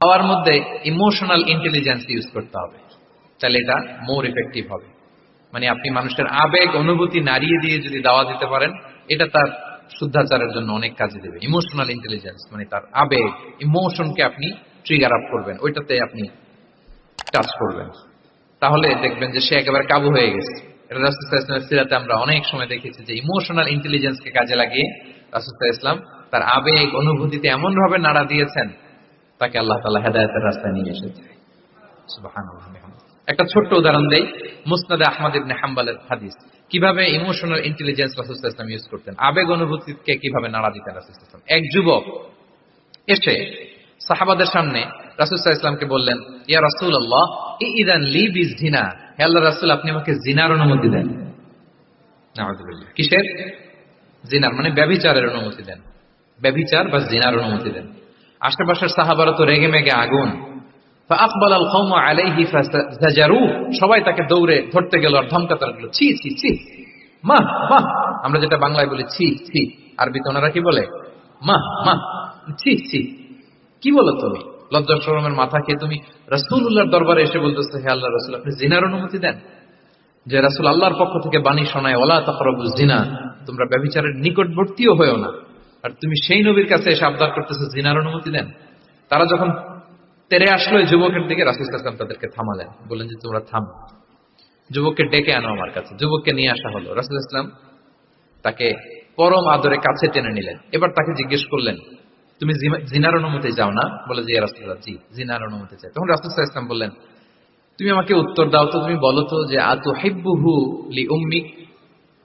খাওয়ার মধ্যে emotional intelligence use করতে হবে। তাহলে এটা মোর ইফেক্টিভ হবে। মানে আপনি মানুষের আবেগ, অনুভূতি নাড়িয়ে দিয়ে যদি দাওয়া দিতে পারেন, এটা তার শুদ্ধাচারের জন্য অনেক কাজে দেবে। ইমোশনাল ইন্টেলিজেন্স মানে তার আবেগ ইমোশনকে আপনি ট্রিগার আপ করবেন, ওইটাতে আপনি টাচ করবেন। তাহলে দেখবেন যে সে একেবারে কাবু হয়ে গেছে। ইসলামের সিরাতে আমরা অনেক সময় দেখেছি যে ইমোশনাল ইন্টেলিজেন্সকে কাজে লাগিয়ে রাসুস্তাহ ইসলাম তার আবেগ অনুভূতিতে এমন ভাবে নাড়া দিয়েছেন, তাকে আল্লাহ তালা হেদায়তের রাস্তায় নিয়ে এসেছে একটা ছোট্ট উদাহরণ দেই, মুসনাদে আহমদ ইবনে হাম্বালের হাদিস। কীভাবে ইমোশনাল ইন্টেলিজেন্স রাসুস্তাহ ইসলাম ইউজ করতেন আবেগ অনুভূতিকে কীভাবে নাড়া দিতেন রাসুস্তাহ ইসলাম এক যুবক এসে সাহাবাদের সামনে রাসুসাহ ইসলামকে বললেন, ইয়া রাসুল আল্লাহ ইদান লি বিজ জিনা। হে আল্লাহ রাসুল, আপনি আমাকে জিনার অনুমতি দেন। কিসের? জিনার মানে ব্যবিচারের অনুমতি দেন। ব্যবিচার বা জিনার অনুমতি দেন। আশেপাশের সাহাবারা তো রেগে মেগে আগুন। আকবাল আল খৌমা আলাইহি ফাজারু সবাই তাকে দৌড়ে ধরতে গেল আর ধমকাতার গেল ছি ছি ছি, মা মা। আমরা যেটা বাংলায় বলি, ছি ছি। আরবিতে ওনারা কি বলে? মা মা। ছি ছি। কি বলো তুমি? লজ্জা শরমের মাথা খেয়ে তুমি রসুল্লাহর দরবারে এসে বলতেছে, হে আল্লাহ রসুল, আপনি জিনার অনুমতি দেন? যে রাসুল আল্লাহর পক্ষ থেকে বাণী শোনায় ওলা তকরবু জিনা তোমরা ব্যভিচারের নিকটবর্তীও হয়েও না। আর তুমি সেই নবীর কাছে এসে আবদার করতেছো জিনার অনুমতি দেন। তারা যখন তেরে আসলো যুবকের দিকে রাসুল ইসলাম তাদেরকে থামালেন। বললেন যে, তোমরা থাম। যুবককে ডেকে আনো আমার কাছে। যুবককে নিয়ে আসা হলো। রাসুল ইসলাম তাকে পরম আদরে কাছে টেনে নিলেন। এবার তাকে জিজ্ঞেস করলেন, তুমি জিনার অনুমতি যাও না? বলে যে রাসুল্লাহ জি, জিনার অনুমতি চাই। তখন রাসুল ইসলাম বললেন তুমি আমাকে উত্তর দাও তো, তুমি বলো তো যে আতু হেব্বুহু লি উম্মিক?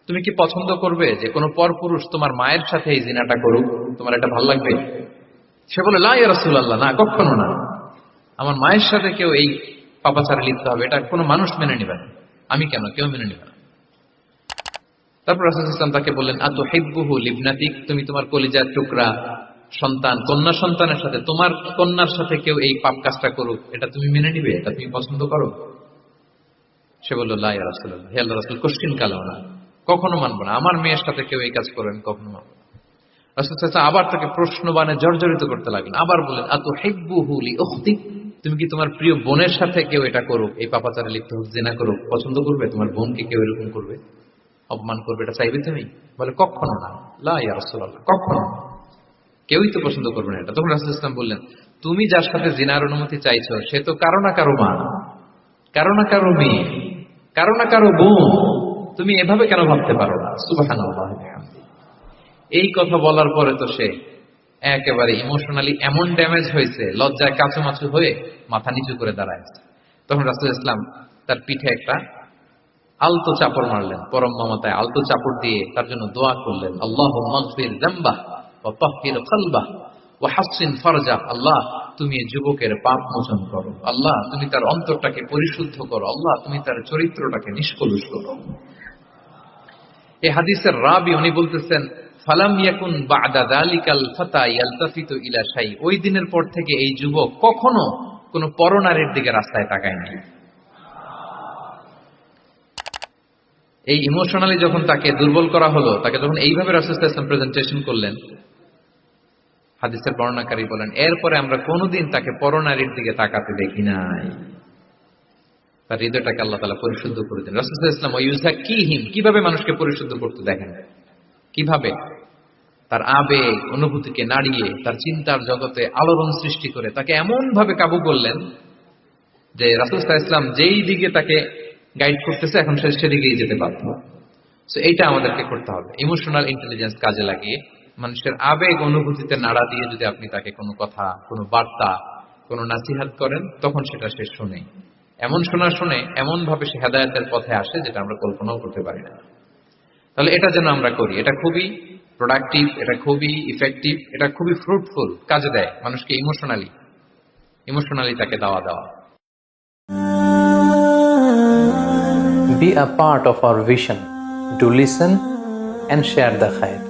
তুমি কি পছন্দ করবে যে, কোনো পরপুরুষ তোমার মায়ের সাথে এই জিনাটা করুক? তোমার এটা ভালো লাগবে? সে বলে, লা ইয়া রাসূলুল্লাহ, না কখনো না। আমার মায়ের সাথে কেউ এই পাপাচারে লিপ্ত হবে, এটা কোনো মানুষ মেনে নেবে না। আমি কেন? কেউ মেনে নেবে না। তারপর রাসুল ইসলাম তাকে বললেন আতু হেব্বুহু লিবনাতিক? তুমি তোমার কলিজার টুকরা সন্তান, কন্যা সন্তানের সাথে, তোমার কন্যার সাথে কেউ এই পাপ কাজটা করুক, এটা তুমি মেনে নিবে, এটা তুমি পছন্দ করো। সে বলল লাই রাসুল্লাহ হে আল্লাহ রাসুল কোশ্চিন কালেও না কখনো মানবো না। আমার মেয়ের সাথে কেউ এই কাজ করবেন কখনো মানবো। রাসূল আবার তাকে প্রশ্নবানে জর্জরিত করতে লাগলেন। আবার বললেন আতু হেব্বুহু লি উখতিক তুমি কি তোমার প্রিয় বোনের সাথে কেউ এটা করুক? এই পাপাচারে লিপ্ত হোক, জেনা করুক, পছন্দ করবে? তোমার বোনকে কেউ এরকম করবে? অপমান করবে? এটা চাইবে তুমি? বলে, কখনো না। লা ইয়া রাসূলুল্লাহ কখনো না। কেউই তো পছন্দ করবে না এটা। তখন রাসুল ইসলাম বললেন, তুমি যার সাথে জিনার অনুমতি চাইছো, সে তো কারও না কারও মা। কারও না কারও মেয়ে, কারও না কারও বোন। তুমি এভাবে কেন ভাবতে পারো না? বিহামদিহি। এই কথা বলার পরে তো সে একেবারে ইমোশনালি এমন ড্যামেজ হয়েছে, লজ্জায় কাচুমাচু হয়ে মাথা নিচু করে দাঁড়ায়ছে তখন রাসুল ইসলাম তার পিঠে একটা আলতো চাপড় মারলেন, পরম মমতায় আলতো চাপড় দিয়ে তার জন্য দোয়া করলেন আল্লাহ মগফির জাম্বা তুমি যুবকের পাপ মোচন করো। আল্লাহ, তুমি তার অন্তরটাকে পরিশুদ্ধ করো। আল্লাহ, তুমি তার চরিত্রটাকে নিষ্কলুষ করো। এই হাদিসের রাবি, উনি বলতেছেন, ফালাম ইয়াকুন বাদা দালিকাল ফাতা ইলা শাই। ওই দিনের পর থেকে এই যুবক কখনো কোনো পরনারীর দিকে রাস্তায় তাকায় নাই। এই ইমোশনালি যখন তাকে দুর্বল করা হলো, তাকে যখন এইভাবে রাসুলাম প্রেজেন্টেশন করলেন হাদিসের বর্ণাকারী বলেন, এরপরে আমরা কোনোদিন তাকে পরনারীর দিকে তাকাতে দেখি নাই। তার হৃদয়টাকে আল্লাহ তালা পরিশুদ্ধ করে দেন রাসুল ইসলাম ও ইউজা কি হিম কীভাবে মানুষকে পরিশুদ্ধ করতে দেখেন? কীভাবে? তার আবেগ, অনুভূতিকে নাড়িয়ে, তার চিন্তার জগতে আলোড়ন সৃষ্টি করে তাকে এমন ভাবে কাবু করলেন যে রাসুল ইসলাম যেই দিকে তাকে গাইড করতেছে, এখন সে সেদিকেই যেতে বাধ্য। তো এইটা আমাদেরকে করতে হবে। ইমোশনাল ইন্টেলিজেন্স কাজে লাগিয়ে মানুষের আবেগ অনুভূতিতে নাড়া দিয়ে যদি আপনি তাকে কোনো কথা, কোনো বার্তা, কোনো নাসিহাত করেন, তখন সেটা সে শুনে এমন শোনা শুনে এমন ভাবে সে হেদায়তের পথে আসে যেটা আমরা কল্পনাও করতে পারি না তাহলে এটা যেন আমরা করি, এটা খুবই প্রোডাক্টিভ এটা খুবই ইফেক্টিভ এটা খুবই ফ্রুটফুল কাজে দেয় মানুষকে ইমোশনালি ইমোশনালি তাকে দাওয়া দেওয়া Be a part of our vision. Do listen and share the khair.